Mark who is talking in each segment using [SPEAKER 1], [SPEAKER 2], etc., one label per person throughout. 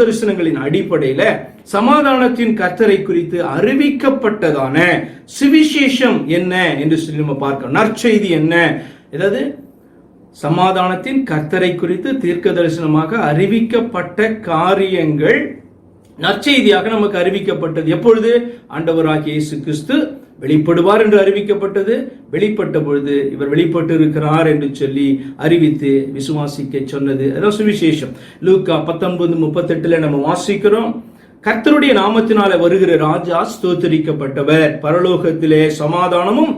[SPEAKER 1] தரிசனங்களின் அடிப்படையில சமாதானத்தின் கத்தரை குறித்து அறிவிக்கப்பட்டதான சுவிசேஷம் என்ன என்று சொல்லி நம்ம பார்க்கணும் நற்செய்தி என்ன ஏதாவது சமாதானத்தின் கர்த்தரை குறித்து தீர்க்க தரிசனமாக அறிவிக்கப்பட்ட காரியங்கள் நற்செய்தியாக நமக்கு அறிவிக்கப்பட்டது எப்பொழுது ஆண்டவராகிய இயேசு கிறிஸ்து வெளிப்படுவார் என்று அறிவிக்கப்பட்டது வெளிப்பட்ட பொழுது இவர் வெளிப்பட்டு இருக்கிறார் என்று சொல்லி அறிவித்து விசுவாசிக்க சொன்னது அதான் சுவிசேஷம் லூக்கா பத்தொன்பது முப்பத்தெட்டுல நம்ம வாசிக்கிறோம் கர்த்தருடைய நாமத்தினால வருகிற ராஜா ஸ்தோத்தரிக்கப்பட்டவர் பரலோகத்திலே சமாதானமும்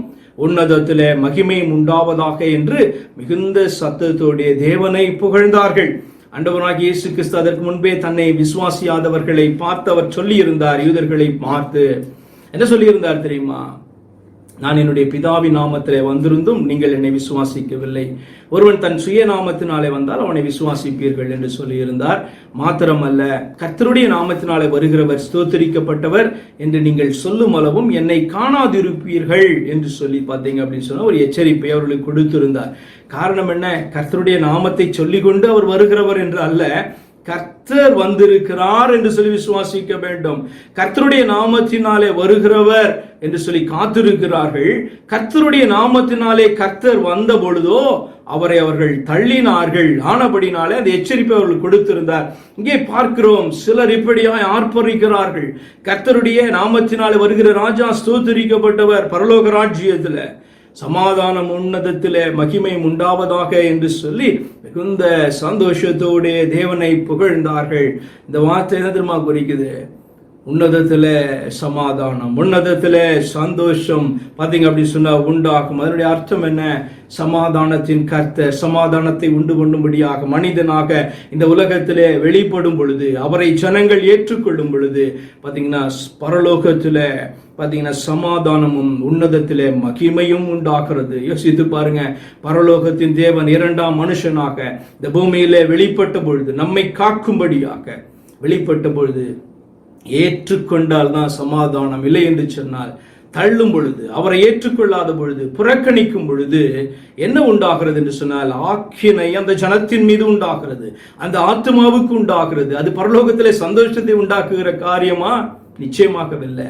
[SPEAKER 1] உன்னதத்திலே மகிமையும் உண்டாவதாக என்று மிகுந்த சத்தத்தோடைய தேவனை புகழ்ந்தார்கள் அண்டவனாகி இயேசு கிறிஸ்து அதற்கு முன்பே தன்னை விசுவாசியாதவர்களை பார்த்து அவர் சொல்லியிருந்தார் யூதர்களை பார்த்து என்ன சொல்லியிருந்தார் தெரியுமா நான் என்னுடைய பிதாவின் நாமத்திலே வந்திருந்தும் நீங்கள் என்னை விசுவாசிக்கவில்லை ஒருவன் தன் சுய நாமத்தினாலே வந்தால் அவனை விசுவாசிப்பீர்கள் என்று சொல்லியிருந்தார் மாத்திரமல்ல கர்த்தருடைய நாமத்தினாலே வருகிறவர் ஸ்தோத்தரிக்கப்பட்டவர் என்று நீங்கள் சொல்லும் அளவும் என்னை காணாதிருப்பீர்கள் என்று சொல்லி பார்த்தீங்க அப்படின்னு சொன்ன ஒரு எச்சரிப்பை அவர்களுக்கு கொடுத்திருந்தார் காரணம் என்ன கர்த்தருடைய நாமத்தை சொல்லிக்கொண்டு அவர் வருகிறவர் என்று அல்ல கர்த்தர் வந்திருக்கிறார் என்று சொல்லி விசுவாசிக்க வேண்டும் கர்த்தருடைய நாமத்தினாலே வருகிறவர் என்று சொல்லி காத்திருக்கிறார்கள் கர்த்தருடைய நாமத்தினாலே கர்த்தர் வந்த பொழுதோ அவரை அவர்கள் தள்ளினார்கள் ஆனபடினாலே அந்த எச்சரிப்பை அவர்கள் கொடுத்திருந்தார் இங்கே பார்க்கிறோம் சிலர் இப்படியாய் ஆர்ப்பரிக்கிறார்கள் கர்த்தருடைய நாமத்தினாலே வருகிற ராஜா ஸ்தோத்தரிக்கப்பட்டவர் பரலோக ராஜ்யத்தில் சமாதானம் உன்னதத்திலே மகிமை உண்டாவதாக என்று சொல்லி மிகுந்த சந்தோஷத்தோடு தேவனை புகழ்ந்தார்கள் இந்த வார்த்தை என்ன தெரியுமா குறிக்குது உன்னதத்தில் சமாதானம் உன்னதத்தில் சந்தோஷம் பார்த்தீங்க அப்படின்னு சொன்னால் உண்டாகும் அதனுடைய அர்த்தம் என்ன சமாதானத்தின் கர்த்த சமாதானத்தை உண்டு பண்ணும்படியாக மனிதனாக இந்த உலகத்திலே வெளிப்படும் பொழுது அவரை ஜனங்கள் ஏற்றுக்கொள்ளும் பொழுது பார்த்தீங்கன்னா பரலோகத்தில் பார்த்தீங்கன்னா சமாதானமும் உன்னதத்திலே மகிமையும் உண்டாகிறது யோசித்து பாருங்க பரலோகத்தின் தேவன் இரண்டாம் மனுஷனாக இந்த பூமியிலே வெளிப்பட்ட பொழுது நம்மை காக்கும்படியாக வெளிப்பட்ட பொழுது ஏற்றுக்கொண்டால் தான் சமாதானம் இல்லை என்று சொன்னால் தள்ளும் பொழுது அவரை ஏற்றுக்கொள்ளாத பொழுது புறக்கணிக்கும் பொழுது என்ன உண்டாகிறது என்று சொன்னால் ஆக்கினை அந்த ஜனத்தின் மீது உண்டாகிறது அந்த ஆத்மாவுக்கு உண்டாகிறது அது பரலோகத்திலே சந்தோஷத்தை உண்டாக்குகிற காரியமா நிச்சயமாகவில்லை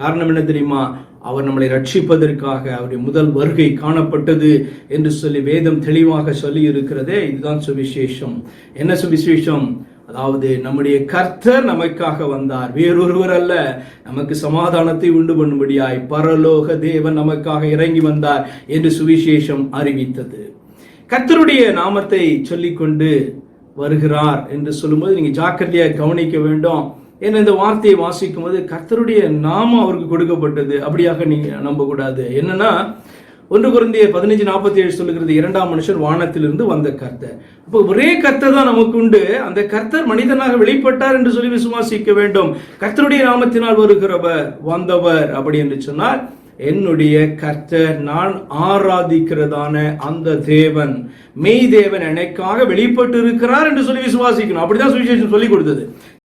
[SPEAKER 1] காரணம் என்ன தெரியுமா அவர் நம்மளை ரட்சிப்பதற்காக அவருடைய முதல் வருகை காணப்பட்டது என்று சொல்லி வேதம் தெளிவாக சொல்லி இருக்கிறதே இதுதான் சுவிசேஷம் என்ன சுவிசேஷம் அதாவது நம்முடைய கர்த்தர் நமக்காக வந்தார் வேறொருவர் அல்ல நமக்கு சமாதானத்தை உண்டு பண்ணும்படியாய் பரலோக தேவன் நமக்காக இறங்கி வந்தார் என்று சுவிசேஷம் அறிவித்தது கர்த்தருடைய நாமத்தை சொல்லிக்கொண்டு வருகிறார் என்று சொல்லும்போது நீங்கள் ஜாக்கிரதையாக கவனிக்க வேண்டும் ஏன்னா இந்த வார்த்தையை வாசிக்கும் போது கர்த்தருடைய நாமம் அவருக்கு கொடுக்கப்பட்டது அப்படியாக நீங்கள் நம்பக்கூடாது என்னன்னா ஒன்று குறைந்திய பதினஞ்சு நாற்பத்தி ஏழு சொல்லுகிறது இரண்டாம் மனுஷன் வானத்திலிருந்து வந்த கர்த்தர் இப்போ ஒரே கர்த்தர் தான் நமக்கு உண்டு அந்த கர்த்தர் மனிதனாக வெளிப்பட்டார் என்று சொல்லி விசுவாசிக்க வேண்டும் கர்த்தருடைய நாமத்தினால் வருகிறவர் வந்தவர் அப்படி என்று சொன்னால் என்னுடைய கர்த்தர் நான் ஆராதிக்கிறதான அந்த தேவன் மெய் தேவன் எனக்காக வெளிப்பட்டு இருக்கிறார் என்று சொல்லி விசுவாசிக்கணும் அப்படிதான் சுவிசேஷம் சொல்லி கொடுத்தது